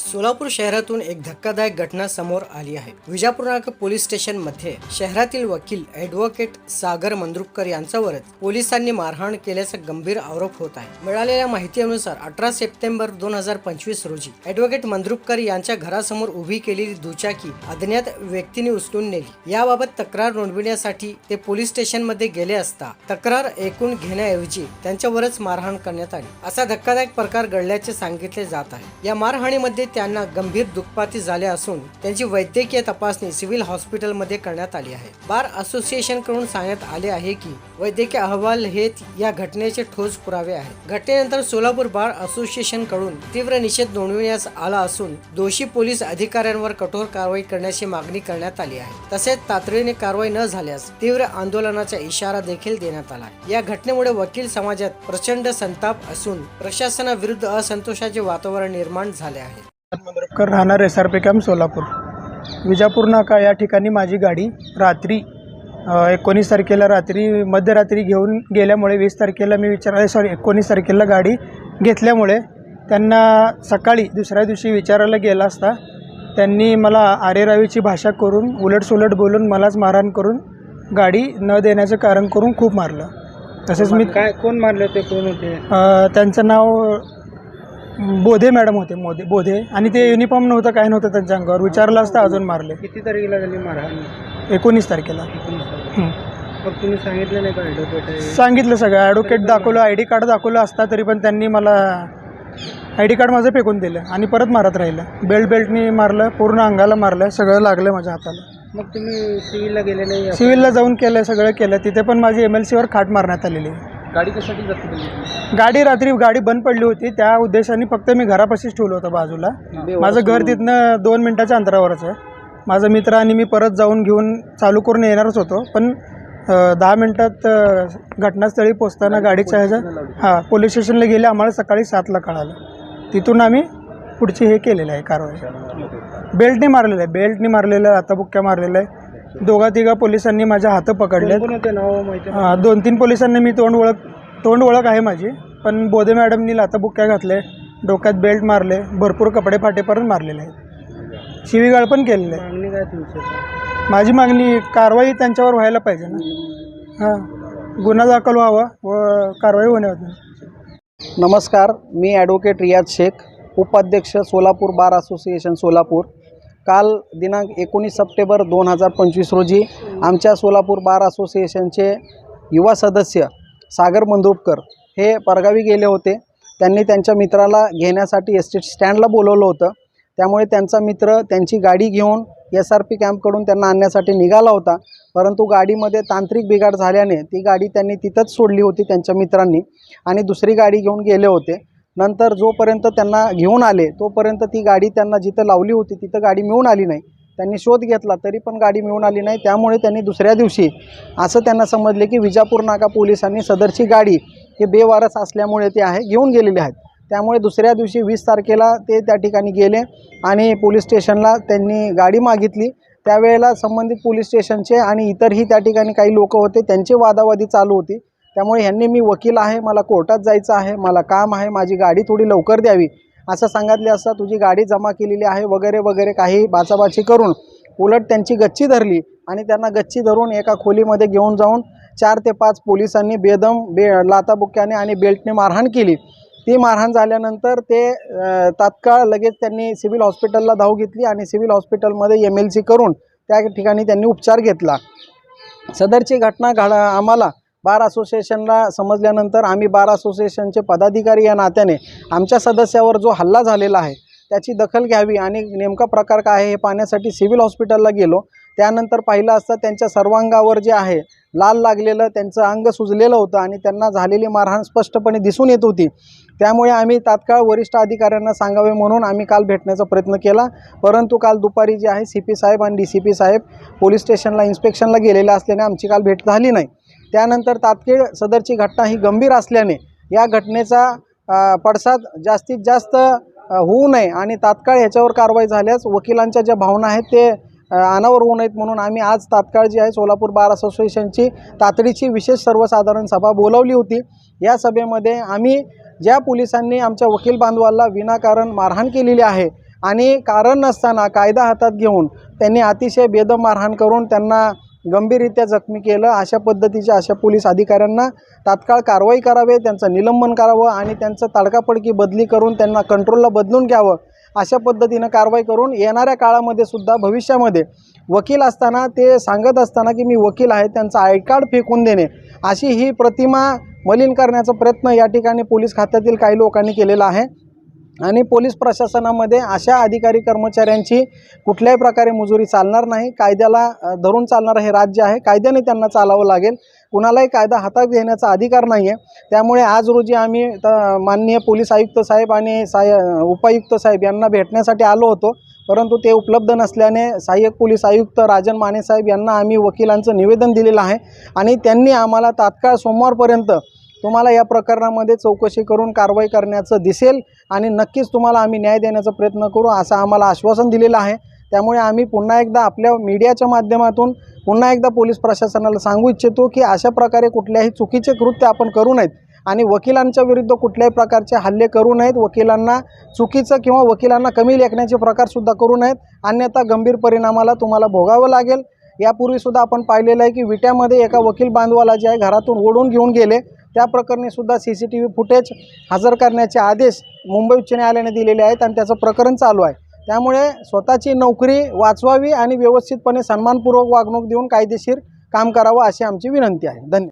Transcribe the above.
सोलापूर शहरातून एक धक्कादायक घटना समोर आली आहे. विजापूरनाक पोलीस स्टेशनमध्ये शहरातील वकील ॲडव्होकेट सागर मंद्रुपकर यांच्यावरच पोलिसांनी मारहाण केल्याचा गंभीर आरोप होत आहे. मिळालेल्या माहितीनुसार अठरा सप्टेंबर दोन हजार पंचवीस रोजी ॲडव्होकेट मंद्रुपकर यांच्या घरासमोर उभी केलेली दुचाकी अज्ञात व्यक्तीने उचलून नेली. याबाबत तक्रार नोंदविण्यासाठी ते पोलीस स्टेशनमध्ये गेले असता तक्रार ऐकून घेण्याऐवजी त्यांच्यावरच मारहाण करण्यात आली. असा धक्कादायक प्रकार घडल्याचे सांगितले जात आहे. या मारहाणीमध्ये त्यांना गंभीर दुखपाती झाल्या असून त्यांची वैद्यकीय तपासणी सिव्हिल हॉस्पिटलमध्ये करण्यात आली आहे. बार असोसिएशनकडून सांगण्यात आले आहे की वैद्यकीय अहवाल हे या घटनेचे ठोस पुरावे आहेत. घटनेनंतर सोलापूर बार असोसिएशनकडून तीव्र निषेध नोंदविण्यात आला असून दोषी पोलीस अधिकाऱ्यांवर कठोर कारवाई करण्याची मागणी करण्यात आली आहे. तसेच तातडीने कारवाई न झाल्यास तीव्र आंदोलनाचा इशारा देखील देण्यात आला या घटनेमुळे वकील समाजात प्रचंड संताप असून प्रशासनाविरुद्ध असंतोषाचे वातावरण निर्माण झाले आहे. कर राहणार S R P camp Solapur. Vijapur नाका या ठिकाणी माझी गाडी रात्री एकोणीस तारखेला रात्री मध्यरात्री घेऊन गेल्यामुळे वीस तारखेला मी विचार सॉरी एकोणीस तारखेला गाडी घेतल्यामुळे त्यांना सकाळी दुसऱ्या दिवशी विचारायला गेला असता. त्यांनी मला आरेरावीची भाषा करून उलटसुलट बोलून मलाच मारहाण करून गाडी न देण्याचं कारण करून खूप मारलं. तसेच मी काय कोण मारले ते कोण होते? त्यांचं नाव बोधे मॅडम होते मोदे बोधे. आणि ते युनिफॉर्म नव्हतं काय नव्हतं त्यांच्या अंगावर. विचारलं असतं अजून मारले. किती तारखेला झाली मारहाण? एकोणीस तारखेला. हं. मग तुम्ही सांगितलं नाही का ॲडव्होकेट आहे? सांगितलं सगळं. ॲडव्होकेट दाखवलं आय डी कार्ड दाखवलं असता तरी पण त्यांनी मला आय डी कार्ड माझं फेकून दिलं आणि परत मारत राहिलं. बेल्ट बेल्टनी मारलं पूर्ण अंगाला मारलं सगळं लागलं माझ्या हाताला. मग तुम्ही सिव्हिलला गेले नाही? सिव्हिलला जाऊन केलं सगळं केलं. तिथे पण माझी एम एल सीवर खाट मारण्यात आलेली. आहे. गाडी कशासाठी गाडी रात्री गाडी बंद पडली होती. त्या उद्देशाने फक्त मी घरापाशीच ठेवलं होतं बाजूला. माझं घर तिथनं दोन मिनटाच्या अंतरावरच आहे. माझा मित्र आणि मी परत जाऊन घेऊन चालू करून येणारच होतो. पण अ, दहा मिनटात अ, घटनास्थळी पोचताना गाडीच्या ह्याच्या हां पोलीस स्टेशनला गेले. आम्हाला सकाळी सातला कळालं. तिथून आम्ही पुढची हे केलेलं आहे कारवाई. बेल्टने मारलेलं आहे. बेल्टने मारलेलं आहे. हाताबुक्क्या मारलेलं आहे. दोघा तिघा पोलिसांनी माझ्या हातं पकडले कोण होते? नाव माहिती आहे? हा, दोन तीन पोलिसांनी मी तोंड ओळख तोंड ओळख आहे माझी पण बोधे मॅडमनी लाताबुक्क्या घातले डोक्यात बेल्ट मारले भरपूर कपडे फाटेपर्यंत मारलेले आहेत. शिवीगाळ पण केलेले आहे मागणी काय तुमची? माझी मागणी कारवाई त्यांच्यावर व्हायला पाहिजे ना. हां गुन्हा दाखल व्हावा व कारवाई होण्यावर नमस्कार मी ॲडव्होकेट रियाज शेख उपाध्यक्ष सोलापूर बार असोसिएशन सोलापूर. काल दिनांक एकोणीस सप्टेंबर दोन हजार पंचवीस रोजी आमच्या सोलापूर बार असोसिएशनचे युवा सदस्य सागर मंद्रुपकर हे परगावी गेले होते. त्यांनी त्यांच्या मित्राला घेण्यासाठी एस टी स्टँडला बोलवलं होतं. त्यामुळे त्यांचा मित्र त्यांची गाडी घेऊन एस आर पी कॅम्पकडून त्यांना आणण्यासाठी निघाला होता. परंतु गाडीमध्ये तांत्रिक बिघाड झाल्याने ती गाडी त्यांनी तिथंच सोडली होती त्यांच्या मित्रांनी आणि दुसरी गाडी घेऊन गेले होते. नंतर जोपर्यंत त्यांना घेऊन आले तोपर्यंत ती गाडी त्यांना जिथं लावली होती तिथं गाडी मिळून आली नाही. त्यांनी शोध घेतला तरी पण गाडी मिळून आली नाही. त्यामुळे त्यांनी दुसऱ्या दिवशी असं त्यांना समजले की विजापूर नाका पोलिसांनी सदरची गाडी हे बेवारस असल्यामुळे ते आहे घेऊन गेलेले आहेत. त्यामुळे दुसऱ्या दिवशी वीस तारखेला ते त्या ठिकाणी गेले आणि पोलीस स्टेशनला त्यांनी गाडी मागितली. त्यावेळेला संबंधित पोलीस स्टेशनचे आणि इतरही त्या ठिकाणी काही लोक होते त्यांची वादावादी चालू होती. त्यामुळे ह्यांनी मी वकील आहे मला कोर्टात जायचं आहे मला काम आहे माझी गाडी थोडी लवकर द्यावी असं सांगितले असता तुझी गाडी जमा केलेली आहे वगैरे वगैरे काही बाचाबाची करून उलट त्यांची गच्ची धरली आणि त्यांना गच्ची धरून एका खोलीमध्ये घेऊन जाऊन चार ते पाच पोलिसांनी बेदम बे लाताबुक्क्याने आणि बेल्टने मारहाण केली. ती मारहाण झाल्यानंतर ते तात्काळ लगेच त्यांनी सिव्हिल हॉस्पिटलला धाव घेतली आणि सिव्हिल हॉस्पिटलमध्ये एम एल सी करून त्या ठिकाणी त्यांनी उपचार घेतला. सदरची घटना घडा आम्हाला बार असोसिएशनला समजल्यानंतर आम्ही बार असोसिएशनचे पदाधिकारी या नात्याने आमच्या सदस्यावर जो हल्ला झालेला आहे त्याची दखल घ्यावी आणि नेमका प्रकार काय आहे हे पाहण्यासाठी सिव्हिल हॉस्पिटलला गेलो. त्यानंतर पाहिलं असता त्यांच्या सर्वांगावर जे आहे लाल लागलेलं त्यांचं अंग सुजलेलं होतं आणि त्यांना झालेली मारहाण स्पष्टपणे दिसून येत होती. त्यामुळे आम्ही तात्काळ वरिष्ठ अधिकाऱ्यांना सांगावे म्हणून आम्ही काल भेटण्याचा प्रयत्न केला. परंतु काल दुपारी जे आहे सी पी साहेब आणि डी सी पी साहेब पोलीस स्टेशनला इन्स्पेक्शनला गेलेले असल्याने आमची काल भेट झाली नाही. त्यानंतर तात्काळ सदरची घटना ही गंभीर असल्याने या घटनेचा पडसाद जास्तीत जास्त होऊ नये आणि तात्काळ ह्याच्यावर कारवाई झाल्यास वकिलांच्या ज्या भावना आहेत ते अनावर होऊ नयेत म्हणून आम्ही आज तात्काळ जी आहे सोलापूर बार असोसिएशनची तातडीची विशेष सर्वसाधारण सभा बोलावली होती. या सभेमध्ये आम्ही ज्या पोलिसांनी आमच्या वकील बांधवाला विनाकारण मारहाण केलेली आहे आणि कारण नसताना कायदा हातात घेऊन त्यांनी अतिशय बेदम मारहाण करून त्यांना गंभीररित्या जखमी केलं. अशा पद्धतीच्या अशा पोलीस अधिकाऱ्यांना तात्काळ कारवाई करावे त्यांचं निलंबन करावं आणि त्यांचं तडकापडकी बदली करून त्यांना कंट्रोलला बदलून घ्यावं अशा पद्धतीनं कारवाई करून येणाऱ्या काळामध्ये सुद्धा भविष्यामध्ये वकील असताना ते सांगत असताना की मी वकील आहे त्यांचं आय कार्ड फेकून देणे अशी ही प्रतिमा मलिन करण्याचा प्रयत्न या ठिकाणी पोलीस खात्यातील काही लोकांनी केलेला आहे. आणि पोलीस प्रशासनामध्ये अशा अधिकारी कर्मचाऱ्यांची कुठल्याही प्रकारे मुजुरी चालणार नाही. कायद्याला धरून चालणारं हे राज्य आहे. कायद्याने त्यांना चालावं लागेल. कुणालाही कायदा हातात घेण्याचा अधिकार नाही आहे त्यामुळे आज रोजी आम्ही त- माननीय पोलीस आयुक्त साहेब आणि साय उपायुक्त साहेब यांना भेटण्यासाठी आलो होतो. परंतु ते उपलब्ध नसल्याने सहाय्यक पोलीस आयुक्त राजन माने साहेब यांना आम्ही वकिलांचं निवेदन दिलेलं आहे. आणि त्यांनी आम्हाला तात्काळ सोमवारपर्यंत तुम्हाला या प्रकरणामध्ये चौकशी करून कारवाई करण्याचं दिसेल आणि नक्कीच तुम्हाला आम्ही न्याय देण्याचा प्रयत्न करू असं आम्हाला आश्वासन दिलेलं आहे. त्यामुळे आम्ही पुन्हा एकदा आपल्या मीडियाच्या माध्यमातून पुन्हा एकदा पोलीस प्रशासनाला सांगू इच्छितो की अशा प्रकारे कुठल्याही चुकीचे कृत्य आपण करू नयेत आणि वकिलांच्या विरुद्ध कुठल्याही प्रकारचे हल्ले करू नयेत. वकिलांना चुकीचं किंवा वकिलांना कमी लेखण्याचे प्रकारसुद्धा करू नयेत. अन्यथा गंभीर परिणामाला तुम्हाला भोगावं लागेल. यापूर्वीसुद्धा आपण पाहिलेलं आहे की विट्यामध्ये एका वकील बांधवाला जे आहे घरातून ओढून घेऊन गेले. त्या प्रकरणी सुद्धा C C T V footage हजर करण्याचे आदेश मुंबई उच्च न्यायालयाने दिलेले आहेत आणि त्याचं प्रकरण चालू आहे. त्यामुळे स्वतःची नोकरी वाचवावी आणि व्यवस्थितपणे सन्मानपूर्वक वागणूक देऊन कायदेशीर काम करावं अशी आमची विनंती आहे. धन्यवाद.